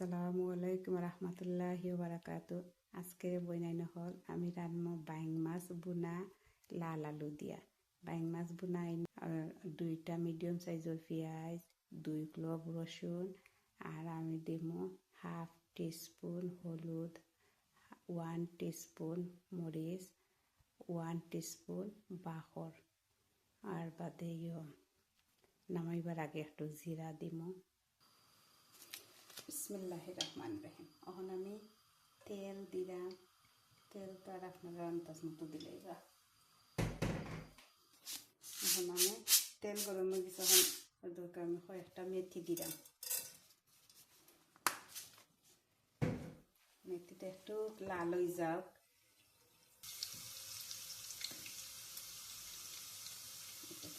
আসসালামু আলাইকুম রহমতুল্লাহি বারাকাতু। আজকের বইনাইন হল, আমি রান্না বাইং মাছ বুনা লাল আলু দিয়া। বাইং মাছ বুনা দুইটা মিডিয়াম সাইজের পেঁয়াজ, দুই ক্লব রসুন, আর আমি দিমু হাফ টিস্পুন হলুদ, ওয়ান টিস্পুন মরিচ, ওয়ান টিস্পুন বাখর আর বাদে নামাইবার আগে একটু জিরা দিমু। বিসমিল্লাহ রহমান রহিম। এখন আমি তেল দিলাম। তেলটা আর আপনারা আন্দাজ মতো দিলেই বা। এখন আমি তেল গরম হয়ে গেছে, এখন দরকার আমি কয়েকটা মেথি দিলাম। মেথিটা একটু লাল হয়ে যাওক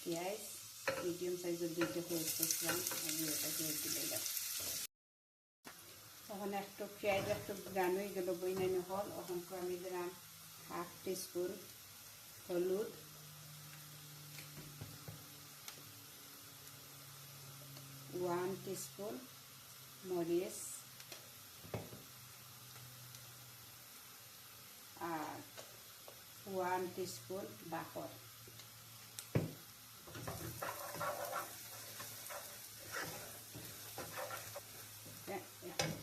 পেঁয়াজ মিডিয়াম সাইজের দুইটা পেঁয়াজ করছিলাম আমি এটা দিয়ে দিলাম। তখন একটু পেঁয়াজ একটু গ্রান হয়ে গেল বইনানো হল। তখন আমি দিলাম হাফ টিস্পুন হলুদ। ওয়ান টিস্পুন মরিচ। আর ওয়ান টিস্পুন বাকর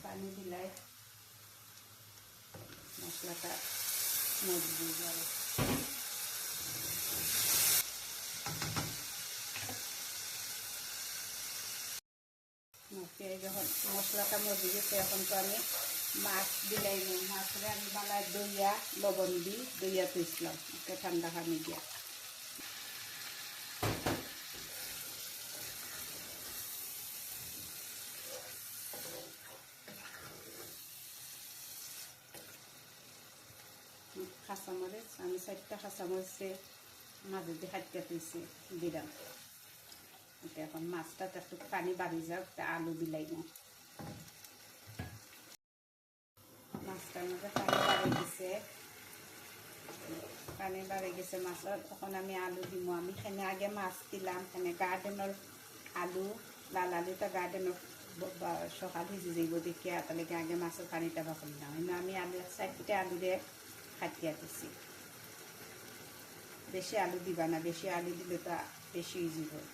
পানি দিলাই মশলাটা মজবুত যাবে যখন মশলাটা মজে গেছে এখন তো আমি মাছ দিলাই মাছরে আমি বালায় দইয়া, লবণ দিই দইয়া তুইছিলাম ঠান্ডা পানি দিয়া। কাঁচামরিচ আমি চারটা কাঁচামরিচে মাঝে দিয়ে খাইতে পেয়েছি দিলাম। এটা এখন মাছটা একটু পানি বাড়ি যাক আলু দিলাই না। মাছটার মধ্যে পানি বাড়ি গেছে পানি বাড়ি মাছত তখন আমি আলু দিব আমি সেনে আগে মাছ দিলাম, সেনে গার্ডেনের আলু, লাল আলুটা গার্ডেনের সকাল ভিজি যাইব দেখিয়া তাহলে আগে মাছের পানিটা বাকলিলাম আমি আলু চারটে আলু দিয়ে খাটিয়া দিছি। বেশি আলু দিবা না, বেশি আলু দিলে তো বেশি ইজি হয়।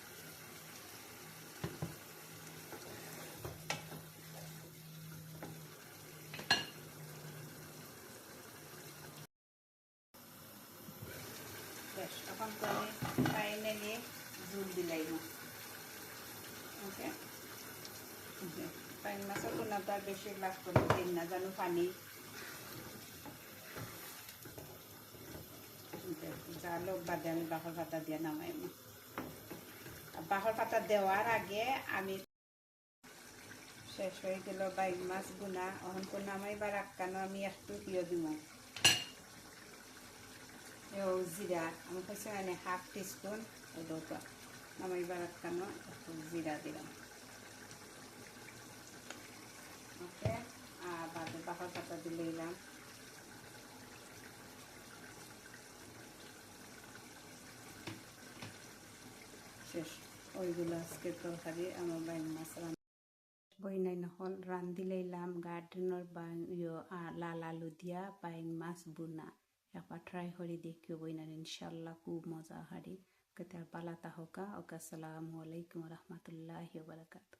এখন তো আমি ফাইনালি জুল দিলাই না। ওকে? পাইন মাছের কোনাটা বেশি লাভ করে দিন না, জানো, পানি। জালো বাদে আমি বাঁহর পাতা দিয়ে নামাই বাঁহর পাতা দেওয়ার আগে আমি শেষ হয়ে গেল বাইক মাছ গুনা। অহন তো নামাইবার আটকানো আমি একটু প্রিয় দিব জিরা আমি কৈছে মানে হাফ টিস্পুন নামাইবার আটকানো একটু জিরা দিলাম ওকে আর বাদে বাঁহর পাতা দিলাম শেষ। ওইগুলো আজকে তরকারি আমার বাইন মাছ রান বইনাই নহল রান্ধি লাইলাম গার্ডেনের লাল আলু দিয়া, বাইন মাছ বুনা। একবার ট্রাই করে দেখিও বইনার ইনশাল্লাহ খুব মজা হারি কেতার পালাতা হোকা ওকে আসসালামু আলাইকুম রহমতুল্লাহ বারাকাতু